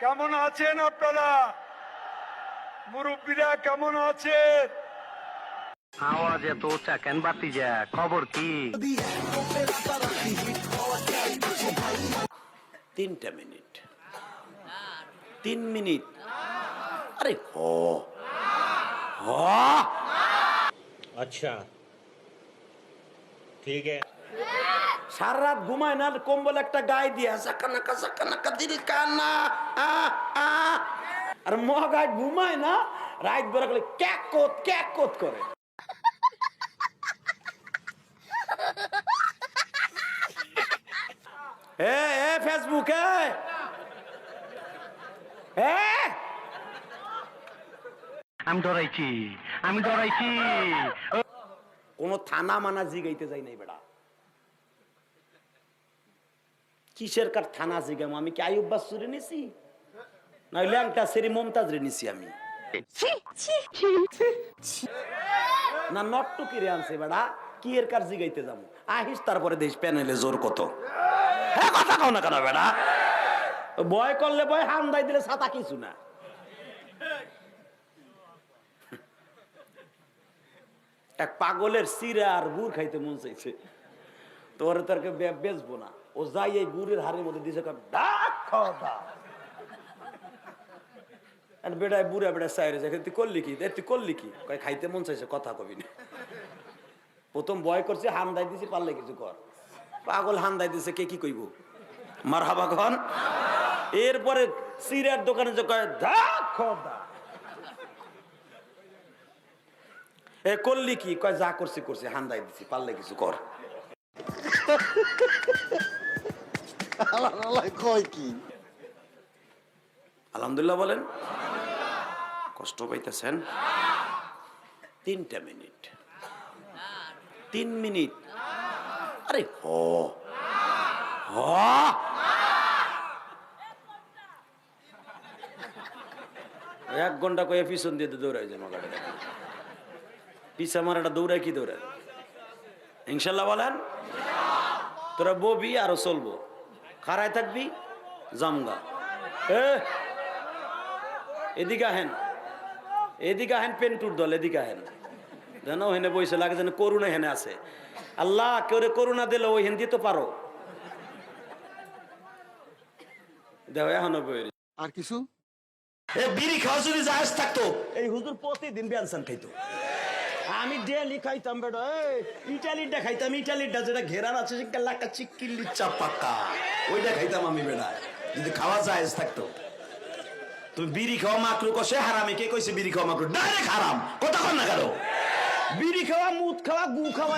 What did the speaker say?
কেমন আছেন আপনারা? মুরব্বীরা কেমন আছেন? আওয়াজ এত উঁচা কেন বাতি যা খবর কি? তিনটা মিনিট। তিন মিনিট। আরে হ। আচ্ছা। ঠিক আছে। সারা রাত ঘুমায় না কম্বল একটা গায়ে দিয়ে সাকানাকা সাকানাকা দিল কানা আ আ। আর মহাগায় ঘুমায় না রাত বেলা করে ক্যাক কোত ক্যাক কোত করে। এ এ ফেসবুক এ। আমি ডরাইছি আমি ডরাইছি। কোন থানা মানা জিগাইতে যাই নাই বেড়া। কিসের কার থানা জিগাম? আমি কি আয়ুব বাসুরে নিছি? না ল্যাংটা সেরি মমতাজ রে নিছি আমি। না নটটুকি রে আনছে বেড়া কি এর কার জিগাইতে যাব? আহিস তারপরে দেশ প্যানেলে জোর কত। হ্যাঁ কথা কও না কেন বেড়া? বয় করলে বয় হান্দাই দিলে ছাতা কিছু না। এক পাগলের সিরা আর গুড় খাইতে মন চাইছে। তোরে তোর বেচবো না। ও যাই এই গুড়ের হাড়ির মধ্যে কয়, ডাক খাওয়া বেড়ায় বুড়া বেড়া চাইরে যায় তুই করলি কি? তুই করলি কি? কয় খাইতে মন চাইছে কথা কবি না। প্রথম বয় করছে হান্দাই দিছি পারলে কিছু কর। পাগল হান্দাই দিছে কে কি কইব? মার হাবা ঘন এরপরে সিরার দোকানে যে কয় খাওয়া দাও। এ করলি কি? কয় যা করছি করছি হান্দাই দিছি পারলে কিছু কর। আলহামদুলিল্লাহ বলেন। কষ্ট পাইতেছেন। তিনটা মিনিট। তিন মিনিট। আরে হ। এক ঘণ্টা কয়ে পিছন দিয়ে দৌড়াই যায় মাগাটা আমার একটা দৌড়ায় কি দৌড়ায়? ইনশাল্লাহ বলেন। তোরা ববি আরও চলবো। খাড়ায় থাকবি? জামগা এ এদিকে আহেন। এদিকে আহেন পেন্টুর দল এদিকে আহেন। জানো হেনে বইসে লাগে যেন করুণা হেনে আছে। আল্লাহ কেউ করুণা দিলে ওই হিন্দি তো পারো। দেখো এখনও বই আর কিছু? এ বিড়ি খাওয়া যদি জাহাজ থাকতো এই হুজুর প্রতিদিন বেনসান খাইতো। আমি ডেলি খাইতাম বেটা, এই ইটালিটা খাইতাম, ইটালিটা যেটা ঘেরান আছে সে লাকা চিক্কিল্লি চাপাক্কা ওইটা খাইতাম আমি বেটা। যদি খাওয়া জায়েজ থাকতো। তুমি বিড়ি খাওয়া মাকরু কষে, হারামে। কে কইছে বিড়ি খাওয়া মাকরু? ডাইরেক্ট হারাম। কথা কন না কেন? বিড়ি খাওয়া, মুদ খাওয়া, গু খাওয়া